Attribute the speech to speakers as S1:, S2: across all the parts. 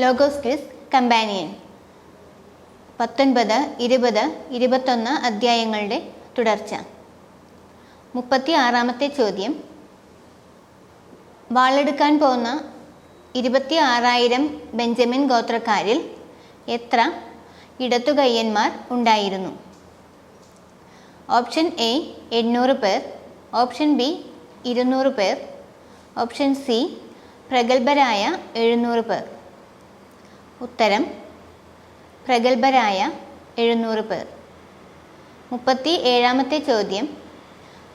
S1: Logos quiz companion. പത്തൊൻപത് ഇരുപത് ഇരുപത്തൊന്ന് അധ്യായങ്ങളുടെ തുടർച്ച. മുപ്പത്തി ആറാമത്തെ ചോദ്യം. വാളെടുക്കാൻ പോകുന്ന ഇരുപത്തി ആറായിരം ബെഞ്ചമിൻ ഗോത്രക്കാരിൽ എത്ര ഇടത്തുകയ്യന്മാർ ഉണ്ടായിരുന്നു? ഓപ്ഷൻ എ എണ്ണൂറ് പേർ ഓപ്ഷൻ ബി ഇരുന്നൂറ് പേർ ഓപ്ഷൻ സി പ്രഗത്ഭരായ എഴുന്നൂറ് പേർ. ഉത്തരം പ്രഗത്ഭരായ എഴുന്നൂറ് പേർ. മുപ്പത്തി ഏഴാമത്തെ ചോദ്യം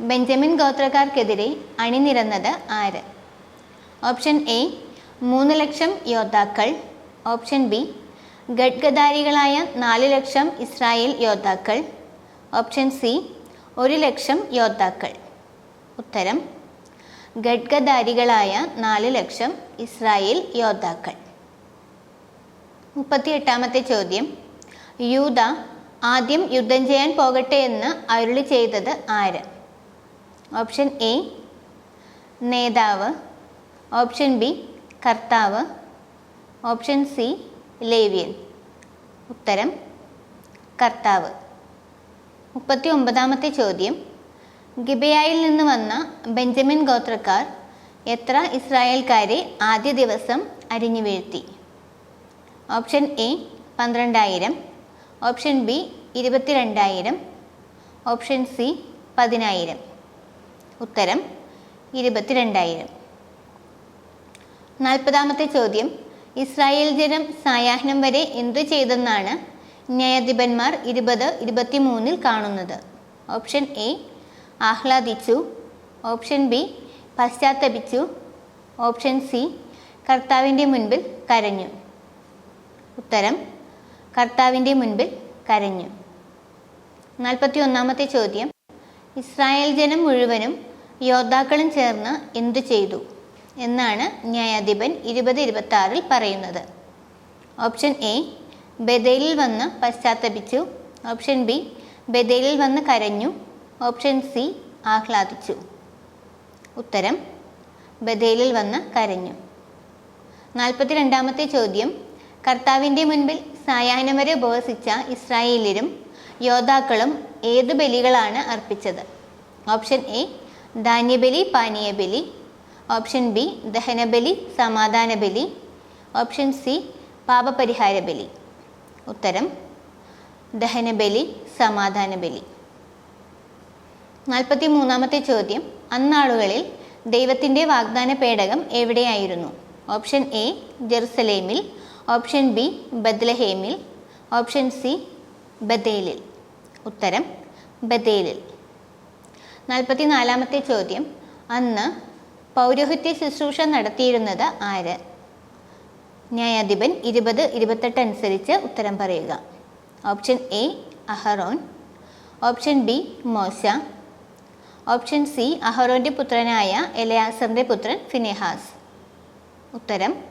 S1: ബെഞ്ചമിൻ ഗോത്രക്കാർക്കെതിരെ അണിനിരന്നത് ആര്? ഓപ്ഷൻ എ മൂന്ന് ലക്ഷം യോദ്ധാക്കൾ. ഓപ്ഷൻ ബി ഗഡ്ഗദാരികളായ നാല് ലക്ഷം ഇസ്രായേൽ യോദ്ധാക്കൾ. ഓപ്ഷൻ സി ഒരു ലക്ഷം യോദ്ധാക്കൾ. ഉത്തരം ഗഡ്ഗദാരികളായ നാല് ലക്ഷം ഇസ്രായേൽ യോദ്ധാക്കൾ. മുപ്പത്തിയെട്ടാമത്തെ ചോദ്യം. യൂത ആദ്യം യുദ്ധം ചെയ്യാൻ പോകട്ടെ എന്ന് അരുളി ചെയ്തത് ആര്? ഓപ്ഷൻ എ നേതാവ്. ഓപ്ഷൻ ബി കർത്താവ്. ഓപ്ഷൻ സി ലേവ്യൻ. ഉത്തരം കർത്താവ്. മുപ്പത്തി ഒമ്പതാമത്തെ ചോദ്യം. ഗിബയായിൽ നിന്ന് വന്ന ബെഞ്ചമിൻ ഗോത്രക്കാർ എത്ര ഇസ്രായേൽക്കാരെ ആദ്യ ദിവസം അരിഞ്ഞു വീഴ്ത്തി? ഓപ്ഷൻ എ പന്ത്രണ്ടായിരം ഓപ്ഷൻ ബി ഇരുപത്തിരണ്ടായിരം ഓപ്ഷൻ സി പതിനായിരം. ഉത്തരം ഇരുപത്തിരണ്ടായിരം. നാൽപ്പതാമത്തെ ചോദ്യം. ഇസ്രായേൽ ജനം സായാഹ്നം വരെ എന്തു ചെയ്തെന്നാണ് ന്യായാധിപന്മാർ ഇരുപത് ഇരുപത്തിമൂന്നിൽ കാണുന്നത്? ഓപ്ഷൻ എ ആഹ്ലാദിച്ചു ഓപ്ഷൻ ബി പശ്ചാത്തപിച്ചു ഓപ്ഷൻ സി കർത്താവിന്റെ മുൻപിൽ കരഞ്ഞു. ഉത്തരം കർത്താവിന്റെ മുൻപിൽ കരഞ്ഞു. നാൽപ്പത്തി ഒന്നാമത്തെ ചോദ്യം. ഇസ്രായേൽ ജനം മുഴുവനും യോദ്ധാക്കളും ചേർന്ന് എന്തു ചെയ്തു? എന്നാണ് ന്യായാധിപൻ ഇരുപത് ഇരുപത്തി ആറിൽ പറയുന്നത്. ഓപ്ഷൻ എ ബദേലിൽ വന്ന് പശ്ചാത്തപിച്ചു. ഓപ്ഷൻ ബി ബദേലിൽ വന്ന് കരഞ്ഞു. ഓപ്ഷൻ സി ആഹ്ലാദിച്ചു. ഉത്തരം ബദേലിൽ വന്ന് കരഞ്ഞു. നാൽപ്പത്തി രണ്ടാമത്തെ ചോദ്യം. കർത്താവിന്റെ മുൻപിൽ സായാഹ്നം വരെ ഉപവസിച്ച ഇസ്രായേലിലും യോദ്ധാക്കളും ഏത് ബലികളാണ് അർപ്പിച്ചത്? ഓപ്ഷൻ എ ധാന്യബലി പാനീയബലി. ഓപ്ഷൻ ബി ദഹനബലി സമാധാന ബലി ഓപ്ഷൻ സി പാപപരിഹാര ബലി ഉത്തരം ദഹനബലി സമാധാന ബലി നാൽപ്പത്തി മൂന്നാമത്തെ ചോദ്യം അന്നാളുകളിൽ ദൈവത്തിന്റെ വാഗ്ദാന പേടകം എവിടെയായിരുന്നു? ഓപ്ഷൻ എ ജെറുസലേമിൽ ഓപ്ഷൻ ബി ബദ്ലഹേമിൽ ഓപ്ഷൻ സി ബദേലിൽ. ഉത്തരം ബദേലിൽ. നാൽപ്പത്തി നാലാമത്തെ ചോദ്യം. അന്ന് പൗരോഹിത്യ ശുശ്രൂഷ നടത്തിയിരുന്നത് ആര്? ന്യായാധിപൻ ഇരുപത് ഇരുപത്തെട്ട് അനുസരിച്ച് ഉത്തരം പറയുക. ഓപ്ഷൻ എ അഹറോൻ ഓപ്ഷൻ ബി മോശ ഓപ്ഷൻ സി അഹറോന്റെ പുത്രനായ എലയാസറിന്റെ പുത്രൻ ഫിനെഹാസ്. ഉത്തരം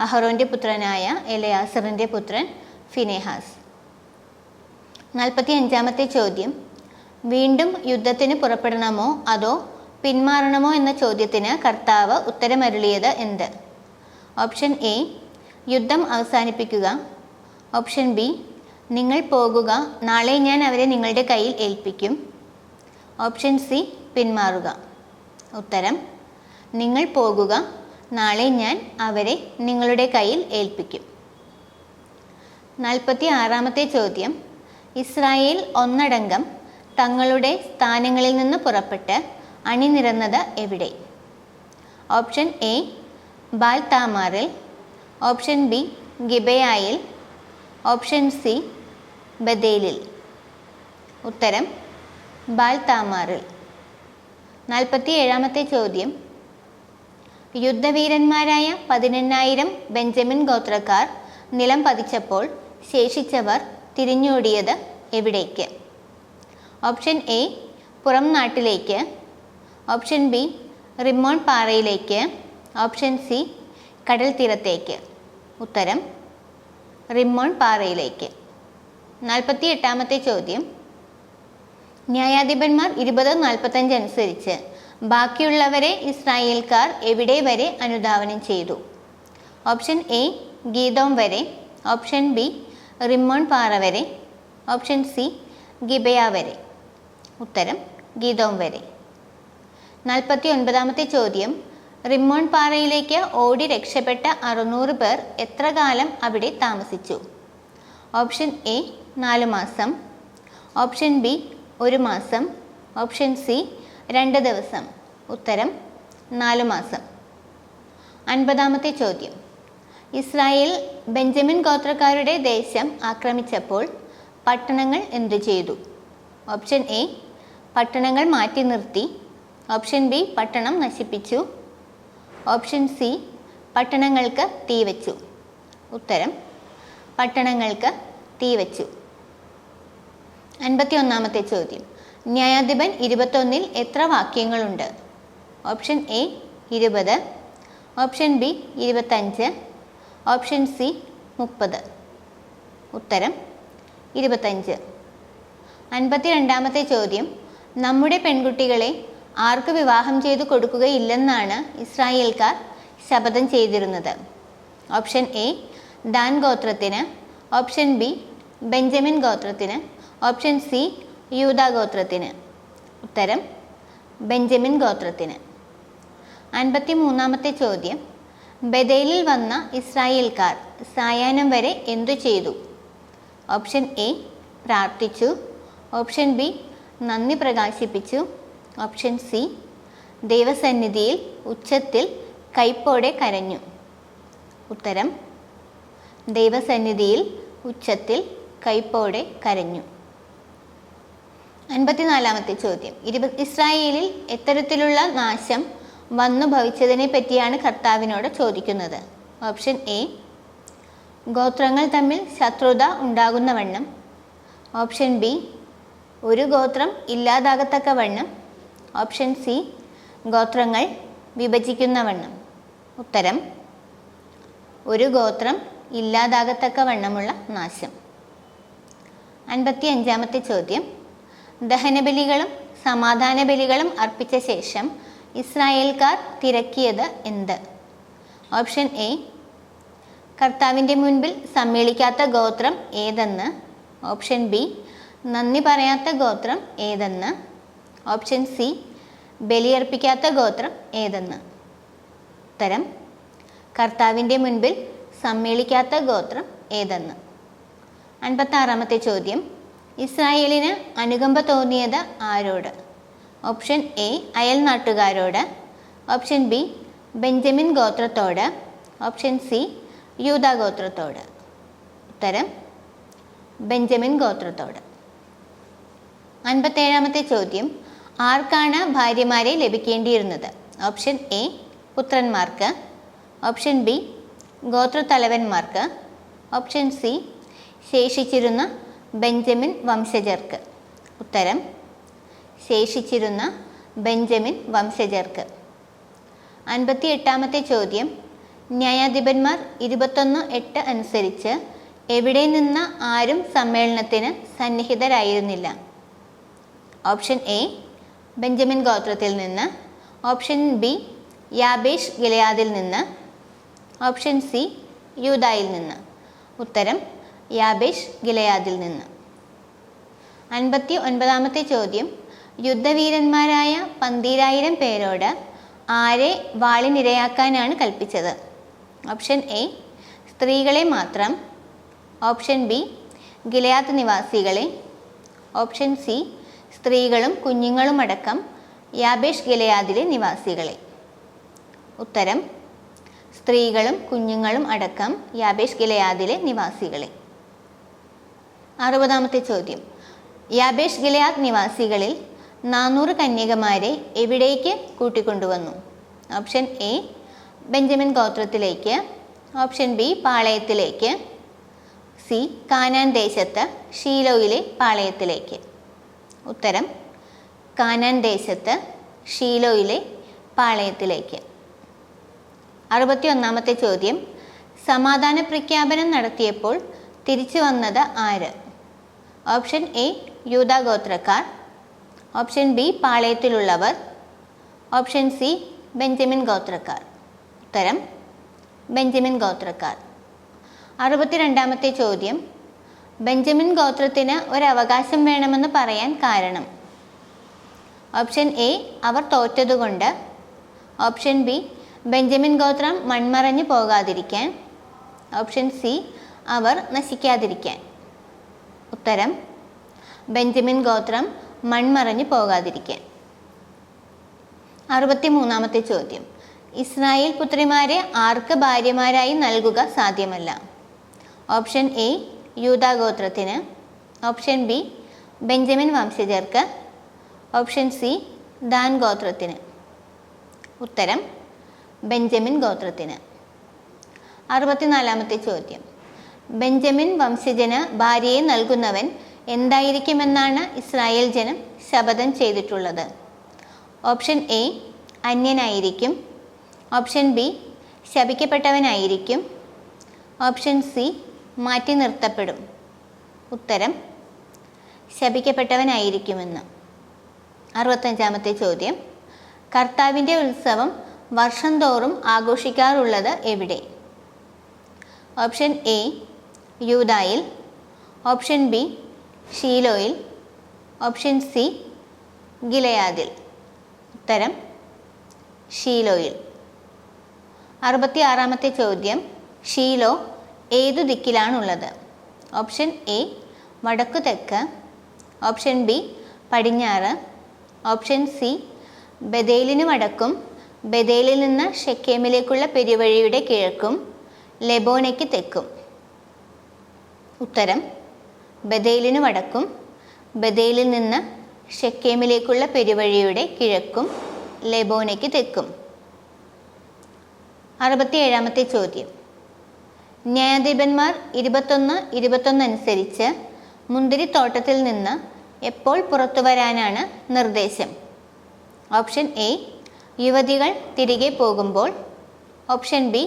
S1: അഹറോന്റെ പുത്രനായ എലയാസറിന്റെ പുത്രൻ ഫിനെഹാസ്. നാൽപ്പത്തി അഞ്ചാമത്തെ ചോദ്യം. വീണ്ടും യുദ്ധത്തിന് പുറപ്പെടണമോ അതോ പിന്മാറണമോ എന്ന ചോദ്യത്തിന് കർത്താവ് ഉത്തരമരുളിയത് എന്ത്? ഓപ്ഷൻ എ യുദ്ധം അവസാനിപ്പിക്കുക. ഓപ്ഷൻ ബി നിങ്ങൾ പോകുക നാളെ ഞാൻ അവരെ നിങ്ങളുടെ കയ്യിൽ ഏൽപ്പിക്കും. ഓപ്ഷൻ സി പിന്മാറുക. ഉത്തരം നിങ്ങൾ പോകുക നാളെ ഞാൻ അവരെ നിങ്ങളുടെ കയ്യിൽ ഏൽപ്പിക്കും. നാൽപ്പത്തി ആറാമത്തെ ചോദ്യം. ഇസ്രായേൽ ഒന്നടങ്കം തങ്ങളുടെ സ്ഥാനങ്ങളിൽ നിന്ന് പുറപ്പെട്ട് അണിനിരന്നത് എവിടെ? ഓപ്ഷൻ എ ബാൽ താമാറിൽ ഓപ്ഷൻ ബി ഗിബയായിൽ. ഓപ്ഷൻ സി ബദേലിൽ ഉത്തരം ബാൽ താമാറിൽ നാൽപ്പത്തി ഏഴാമത്തെ ചോദ്യം. യുദ്ധവീരന്മാരായ പതിനെണ്ണായിരം ബെഞ്ചമിൻ ഗോത്രക്കാർ നിലം പതിച്ചപ്പോൾ ശേഷിച്ചവർ തിരിഞ്ഞോടിയത് എവിടേക്ക്? ഓപ്ഷൻ എ പുറം നാട്ടിലേക്ക്. ഓപ്ഷൻ ബി റിമോൺ പാറയിലേക്ക്. ഓപ്ഷൻ സി കടൽ തീരത്തേക്ക്. ഉത്തരം റിമോൺ പാറയിലേക്ക്. നാൽപ്പത്തി എട്ടാമത്തെ ചോദ്യം. ന്യായാധിപന്മാർ ഇരുപത് നാൽപ്പത്തഞ്ച് അനുസരിച്ച് ബാക്കിയുള്ളവരെ ഇസ്രായേൽക്കാർ എവിടെ വരെ അനുധാവനം ചെയ്തു? ഓപ്ഷൻ എ ഗീതോം വരെ. ഓപ്ഷൻ ബി റിമോൺ പാറ വരെ. ഓപ്ഷൻ സി ഗിബയ വരെ. ഉത്തരം ഗീതോം വരെ. നാൽപ്പത്തി ഒൻപതാമത്തെ ചോദ്യം. റിമോൺ പാറയിലേക്ക് ഓടി രക്ഷപ്പെട്ട അറുന്നൂറ് പേർ എത്ര കാലം അവിടെ താമസിച്ചു? ഓപ്ഷൻ എ നാല് മാസം. ഓപ്ഷൻ ബി ഒരു മാസം. ഓപ്ഷൻ സി രണ്ട് ദിവസം. ഉത്തരം നാല് മാസം. അൻപതാമത്തെ ചോദ്യം. ഇസ്രായേൽ ബെഞ്ചമിൻ ഗോത്രക്കാരുടെ ദേശം ആക്രമിച്ചപ്പോൾ പട്ടണങ്ങൾ എന്തു ചെയ്തു? ഓപ്ഷൻ എ പട്ടണങ്ങൾ മാറ്റി നിർത്തി. ഓപ്ഷൻ ബി പട്ടണം നശിപ്പിച്ചു. ഓപ്ഷൻ സി പട്ടണങ്ങൾക്ക് തീ വച്ചു. ഉത്തരം പട്ടണങ്ങൾക്ക് തീ വച്ചു. അൻപത്തി ഒന്നാമത്തെ ചോദ്യം. ന്യായാധിപൻ ഇരുപത്തൊന്നിൽ എത്ര വാക്യങ്ങളുണ്ട്? ഓപ്ഷൻ എ ഇരുപത് ഓപ്ഷൻ ബി ഇരുപത്തഞ്ച് ഓപ്ഷൻ സി മുപ്പത്. ഉത്തരം ഇരുപത്തഞ്ച്. അൻപത്തി രണ്ടാമത്തെ ചോദ്യം നമ്മുടെ പെൺകുട്ടികളെ ആർക്ക് വിവാഹം ചെയ്തു കൊടുക്കുകയില്ലെന്നാണ് ഇസ്രായേൽക്കാർ ശപഥം ചെയ്തിരുന്നത്? ഓപ്ഷൻ എ ദാൻ ഗോത്രത്തിന് ഓപ്ഷൻ ബി ബെഞ്ചമിൻ ഗോത്രത്തിന് ഓപ്ഷൻ സി യൂത ഗോത്രത്തിന് ഉത്തരം ബെഞ്ചമിൻ ഗോത്രത്തിന്. അൻപത്തി മൂന്നാമത്തെ ചോദ്യം ബദയിലിൽ വന്ന ഇസ്രായേൽക്കാർ സായാഹ്നം വരെ എന്തു ചെയ്തു? ഓപ്ഷൻ എ പ്രാർത്ഥിച്ചു. ഓപ്ഷൻ ബി നന്ദി പ്രകാശിപ്പിച്ചു. ഓപ്ഷൻ സി ദൈവസന്നിധിയിൽ ഉച്ചത്തിൽ കൈപ്പോടെ കരഞ്ഞു. ഉത്തരം ദൈവസന്നിധിയിൽ ഉച്ചത്തിൽ കൈപ്പോടെ കരഞ്ഞു. അൻപത്തിനാലാമത്തെ ചോദ്യം. ഇരുപ ഇസ്രായേലിൽ എത്തരത്തിലുള്ള നാശം വന്നു ഭവിച്ചതിനെ പറ്റിയാണ് കർത്താവിനോട് ചോദിക്കുന്നത്. ഓപ്ഷൻ എ ഗോത്രങ്ങൾ തമ്മിൽ ശത്രുത ഉണ്ടാകുന്ന ഉണ്ടാകുന്നവണ്ണം ഓപ്ഷൻ ബി ഒരു ഗോത്രം ഇല്ലാതാകത്തക്ക ഇല്ലാതാകത്തക്കവണ്ണം ഓപ്ഷൻ സി ഗോത്രങ്ങൾ വിഭജിക്കുന്ന വിഭജിക്കുന്നവണ്ണം ഉത്തരം ഒരു ഗോത്രം ഇല്ലാതാകത്തക്ക വണ്ണമുള്ള നാശം. അൻപത്തി അഞ്ചാമത്തെ ചോദ്യം. ദഹനബലികളും സമാധാന ബലികളും അർപ്പിച്ച ശേഷം ഇസ്രായേൽക്കാർ തിരക്കിയത് എന്ത്? ഓപ്ഷൻ എ കർത്താവിന്റെ മുൻപിൽ സമ്മേളിക്കാത്ത ഗോത്രം ഏതെന്ന്? ഓപ്ഷൻ ബി നന്ദി പറയാത്ത ഗോത്രം ഏതെന്ന്? ഓപ്ഷൻ സി ബലിയർപ്പിക്കാത്ത ഗോത്രം ഏതെന്ന്? ഉത്തരം കർത്താവിന്റെ മുൻപിൽ സമ്മേളിക്കാത്ത ഗോത്രം ഏതെന്ന്? അൻപത്താറാമത്തെ ചോദ്യം. ഇസ്രായേലിന് അനുകമ്പ തോന്നിയത് ആരോട്? ഓപ്ഷൻ എ അയൽ നാട്ടുകാരോട്. ഓപ്ഷൻ ബി ബെഞ്ചമിൻ ഗോത്രത്തോട്. ഓപ്ഷൻ സി യൂത ഗോത്രത്തോട്. ഉത്തരം ബെഞ്ചമിൻ ഗോത്രത്തോട്. അൻപത്തേഴാമത്തെ ചോദ്യം ആർക്കാണ് ഭാര്യമാരെ ലഭിക്കേണ്ടിയിരുന്നത്? ഓപ്ഷൻ എ പുത്രന്മാർക്ക്. ഓപ്ഷൻ ബി ഗോത്രത്തലവന്മാർക്ക്. ഓപ്ഷൻ സി ശേഷിച്ചിരുന്ന ബെഞ്ചമിൻ വംശജർക്ക്. ഉത്തരം ശേഷിച്ചിരുന്ന ബെഞ്ചമിൻ വംശജർക്ക്. അൻപത്തി എട്ടാമത്തെ ചോദ്യം ന്യായാധിപന്മാർ ഇരുപത്തൊന്ന് എട്ട് അനുസരിച്ച് എവിടെ നിന്ന് ആരും സമ്മേളനത്തിന് സന്നിഹിതരായിരുന്നില്ല. ഓപ്ഷൻ എ ബെഞ്ചമിൻ ഗോത്രത്തിൽ നിന്ന്. ഓപ്ഷൻ ബി യാബേഷ് ഗിലയാദിൽ നിന്ന്. ഓപ്ഷൻ സി യൂതായിൽ നിന്ന്. ഉത്തരം യാബേഷ് ഗിലയാദിൽ നിന്ന്. അൻപത്തി ഒൻപതാമത്തെ ചോദ്യം. യുദ്ധവീരന്മാരായ പന്തീരായിരം പേരോട് ആരെ വാളിനിരയാക്കാനാണ് കൽപ്പിച്ചത്? ഓപ്ഷൻ എ സ്ത്രീകളെ മാത്രം. ഓപ്ഷൻ ബി ഗിലയാത്ത് നിവാസികളെ. ഓപ്ഷൻ സി സ്ത്രീകളും കുഞ്ഞുങ്ങളുമടക്കം യാബേഷ് ഗിലയാദിലെ നിവാസികളെ. ഉത്തരം സ്ത്രീകളും കുഞ്ഞുങ്ങളും അടക്കം യാബേഷ് ഗിലയാദിലെ നിവാസികളെ. അറുപതാമത്തെ ചോദ്യം. യാബേഷ് ഗിലയാദ് നിവാസികളിൽ നാനൂറ് കന്യകമാരെ എവിടേക്ക് കൂട്ടിക്കൊണ്ടുവന്നു? ഓപ്ഷൻ എ ബെഞ്ചമിൻ ഗോത്രത്തിലേക്ക്. ഓപ്ഷൻ ബി പാളയത്തിലേക്ക്. സി കാനാൻ ദേശത്ത് ഷീലോയിലെ പാളയത്തിലേക്ക്. ഉത്തരം കാനാൻ ദേശത്ത് ഷീലോയിലെ പാളയത്തിലേക്ക്. അറുപത്തി ഒന്നാമത്തെ ചോദ്യം സമാധാന പ്രഖ്യാപനം നടത്തിയപ്പോൾ തിരിച്ചു വന്നത് ആര്? ഓപ്ഷൻ എ യൂത ഗോത്രക്കാർ ഓപ്ഷൻ ബി പാളയത്തിലുള്ളവർ. ഓപ്ഷൻ സി ബെഞ്ചമിൻ ഗോത്രക്കാർ. ഉത്തരം ബെഞ്ചമിൻ ഗോത്രക്കാർ. അറുപത്തിരണ്ടാമത്തെ ചോദ്യം. ബെഞ്ചമിൻ ഗോത്രത്തിന് ഒരവകാശം വേണമെന്ന് പറയാൻ കാരണം. ഓപ്ഷൻ എ അവർ തോറ്റതുകൊണ്ട്. ഓപ്ഷൻ ബി ബെഞ്ചമിൻ ഗോത്രം മൺമറഞ്ഞു പോകാതിരിക്കാൻ. ഓപ്ഷൻ സി അവർ നശിക്കാതിരിക്കാൻ. ഉത്തരം ബെഞ്ചമിൻ ഗോത്രം മൺമറഞ്ഞു പോകാതിരിക്കാൻ അറുപത്തി മൂന്നാമത്തെ ചോദ്യം. ഇസ്രായേൽ പുത്രിമാരെ ആർക്ക് ഭാര്യമാരായി നൽകുക സാധ്യമല്ല? ഓപ്ഷൻ എ യൂതാഗോത്രത്തിന് ഓപ്ഷൻ ബി ബെഞ്ചമിൻ വംശജർക്ക്. ഓപ്ഷൻ സി ദാൻ ഗോത്രത്തിന്. ഉത്തരം ബെഞ്ചമിൻ ഗോത്രത്തിന്. അറുപത്തിനാലാമത്തെ ചോദ്യം. ബെഞ്ചമിൻ വംശജന് ഭാര്യയെ നൽകുന്നവൻ എന്തായിരിക്കുമെന്നാണ് ഇസ്രായേൽ ജനം ശപഥം ചെയ്തിട്ടുള്ളത്? ഓപ്ഷൻ എ അന്യനായിരിക്കും. ഓപ്ഷൻ ബി ശപിക്കപ്പെട്ടവനായിരിക്കും. ഓപ്ഷൻ സി മാറ്റി നിർത്തപ്പെടും ഉത്തരം ശപിക്കപ്പെട്ടവനായിരിക്കുമെന്ന്. അറുപത്തഞ്ചാമത്തെ ചോദ്യം. കർത്താവിന്റെ ഉത്സവം വർഷം തോറും ആഘോഷിക്കാറുള്ളത് എവിടെ? ഓപ്ഷൻ എ യൂതായിൽ ഓപ്ഷൻ ബി ഷീലോയിൽ ഓപ്ഷൻ സി ഗിലയാദിൽ. ഉത്തരം ഷീലോയിൽ. അറുപത്തി ആറാമത്തെ ചോദ്യം ഷീലോ ഏതു ദിക്കിലാണുള്ളത്? ഓപ്ഷൻ എ വടക്കു തെക്ക് ഓപ്ഷൻ ബി പടിഞ്ഞാറ് ഓപ്ഷൻ സി ബദേലിന് വടക്കും ബദേലിൽ നിന്ന് ഷെക്കേമിലേക്കുള്ള പെരുവഴിയുടെ കിഴക്കും ലെബോനയ്ക്ക് തെക്കും. ഉത്തരം ബദേലിന് വടക്കും ബദേലിൽ നിന്ന് ഷെക്കേമിലേക്കുള്ള പെരുവഴിയുടെ കിഴക്കും ലെബോനയ്ക്ക് തെക്കും. അറുപത്തിയേഴാമത്തെ ചോദ്യം. ന്യായാധിപന്മാർ ഇരുപത്തൊന്ന് ഇരുപത്തൊന്ന് അനുസരിച്ച് മുന്തിരിത്തോട്ടത്തിൽ നിന്ന് എപ്പോൾ പുറത്തു വരാനാണ് നിർദ്ദേശം? ഓപ്ഷൻ എ യുവതികൾ തിരികെ പോകുമ്പോൾ. ഓപ്ഷൻ ബി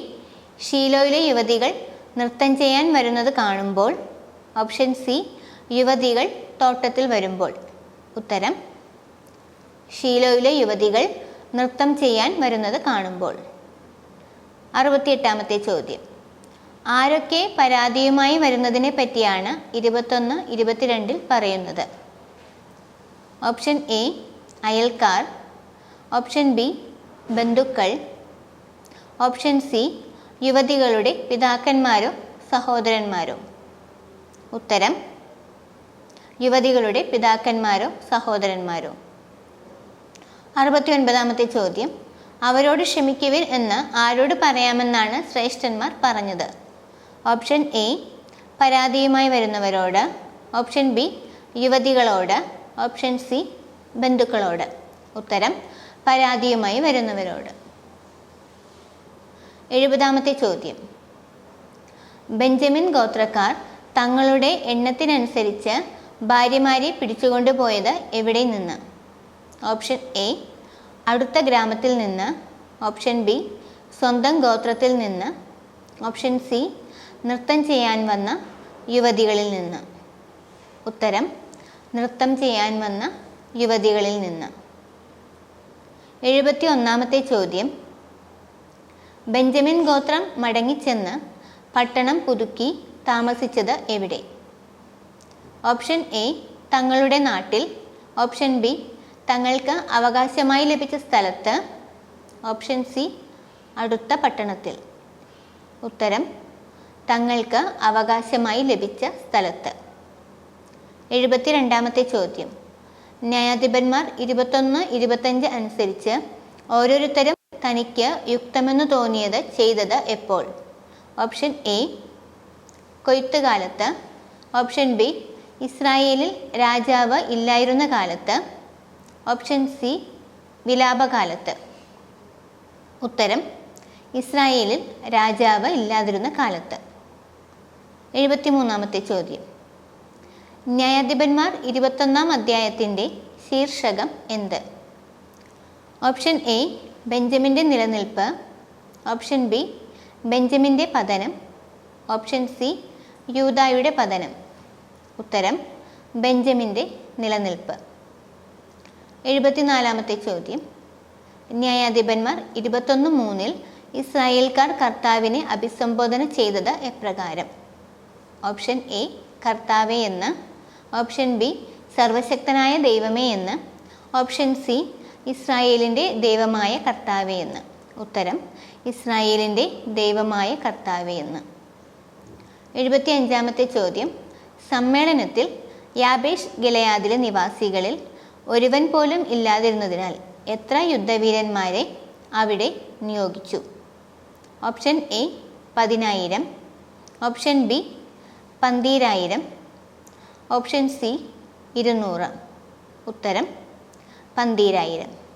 S1: ഷീലോയിലെ യുവതികൾ നൃത്തം ചെയ്യാൻ വരുന്നത് കാണുമ്പോൾ. ഓപ്ഷൻ സി യുവതികൾ തോട്ടത്തിൽ വരുമ്പോൾ. ഉത്തരം ഷീലോയിലെ യുവതികൾ നൃത്തം ചെയ്യാൻ വരുന്നത് കാണുമ്പോൾ. അറുപത്തിയെട്ടാമത്തെ ചോദ്യം. ആരൊക്കെ പരാതിയുമായി വരുന്നതിനെ പറ്റിയാണ് ഇരുപത്തൊന്ന് ഇരുപത്തിരണ്ടിൽ പറയുന്നത്? ഓപ്ഷൻ എ അയൽക്കാർ. ഓപ്ഷൻ ബി ബന്ധുക്കൾ. ഓപ്ഷൻ സി യുവതികളുടെ പിതാക്കന്മാരോ സഹോദരന്മാരോ. ഉത്തരം യുവതികളുടെ പിതാക്കന്മാരോ സഹോദരന്മാരോ. അറുപത്തി ഒൻപതാമത്തെ ചോദ്യം അവരോട് ക്ഷമിക്കുവിൻ എന്ന് ആരോട് പറയാമെന്നാണ് ശ്രേഷ്ഠന്മാർ പറഞ്ഞത്. ഓപ്ഷൻ എ പരാതിയുമായി വരുന്നവരോട്. ഓപ്ഷൻ ബി യുവതികളോട്. ഓപ്ഷൻ സി ബന്ധുക്കളോട്. ഉത്തരം പരാതിയുമായി വരുന്നവരോട്. എഴുപതാമത്തെ ചോദ്യം ബെഞ്ചമിൻ ഗോത്രക്കാർ തങ്ങളുടെ എണ്ണത്തിനനുസരിച്ച് ഭാര്യമാരെ പിടിച്ചുകൊണ്ടുപോയത് എവിടെ നിന്ന്? ഓപ്ഷൻ എ അടുത്ത ഗ്രാമത്തിൽ നിന്ന്. ഓപ്ഷൻ ബി സ്വന്തം ഗോത്രത്തിൽ നിന്ന്. ഓപ്ഷൻ സി നൃത്തം ചെയ്യാൻ വന്ന യുവതികളിൽ നിന്ന്. ഉത്തരം നൃത്തം ചെയ്യാൻ വന്ന യുവതികളിൽ നിന്ന്. എഴുപത്തി ഒന്നാമത്തെ ചോദ്യം. ബെഞ്ചമിൻ ഗോത്രം മടങ്ങിച്ചെന്ന് പട്ടണം പുതുക്കി താമസിച്ചത് എവിടെ? ഓപ്ഷൻ എ തങ്ങളുടെ നാട്ടിൽ. ഓപ്ഷൻ ബി തങ്ങൾക്ക് അവകാശമായി ലഭിച്ച സ്ഥലത്ത്. ഓപ്ഷൻ സി അടുത്ത പട്ടണത്തിൽ. ഉത്തരം തങ്ങൾക്ക് അവകാശമായി ലഭിച്ച സ്ഥലത്ത്. എഴുപത്തിരണ്ടാമത്തെ ചോദ്യം. ന്യായാധിപന്മാർ ഇരുപത്തൊന്ന് ഇരുപത്തഞ്ച് അനുസരിച്ച് ഓരോരുത്തരും തനിക്ക് യുക്തമെന്ന് തോന്നിയത് ചെയ്തത് എപ്പോൾ? ഓപ്ഷൻ എ കൊയ്ത്തുകാലത്ത്. ഓപ്ഷൻ ബി ഇസ്രായേലിൽ രാജാവ് ഇല്ലായിരുന്ന കാലത്ത്. ഓപ്ഷൻ സി വിലാപകാലത്ത്. ഉത്തരം ഇസ്രായേലിൽ രാജാവ് ഇല്ലാതിരുന്ന കാലത്ത്. എഴുപത്തിമൂന്നാമത്തെ ചോദ്യം. ന്യായാധിപന്മാർ ഇരുപത്തൊന്നാം അധ്യായത്തിന്റെ ശീർഷകം എന്ത്? ഓപ്ഷൻ എ ബെഞ്ചമിന്റെ നിലനിൽപ്പ്. ഓപ്ഷൻ ബി ബെഞ്ചമിന്റെ പതനം. ഓപ്ഷൻ സി യൂദായുടെ പതനം. ഉത്തരം ബെഞ്ചമിന്റെ നിലനിൽപ്പ്. എഴുപത്തിനാലാമത്തെ ചോദ്യം. ന്യായാധിപന്മാർ ഇരുപത്തൊന്ന് മൂന്നിൽ ഇസ്രായേൽക്കാർ കർത്താവിനെ അഭിസംബോധന ചെയ്തത് എപ്രകാരം? ഓപ്ഷൻ എ കർത്താവെ എന്ന്. ഓപ്ഷൻ ബി സർവശക്തനായ ദൈവമേ എന്ന്. ഓപ്ഷൻ സി ഇസ്രായേലിന്റെ ദൈവമായ കർത്താവെ എന്ന്. ഉത്തരം ഇസ്രായേലിന്റെ ദൈവമായ കർത്താവെ എന്ന്. എഴുപത്തി അഞ്ചാമത്തെ ചോദ്യം. സമ്മേളനത്തിൽ യാബേഷ് ഗിലയാദിലെ നിവാസികളിൽ ഒരുവൻ പോലും ഇല്ലാതിരുന്നതിനാൽ എത്ര യുദ്ധവീരന്മാരെ അവിടെ നിയോഗിച്ചു? ഓപ്ഷൻ എ പതിനായിരം. ഓപ്ഷൻ ബി പന്തീരായിരം. ഓപ്ഷൻ സി ഇരുന്നൂറ്. ഉത്തരം പന്തീരായിരം.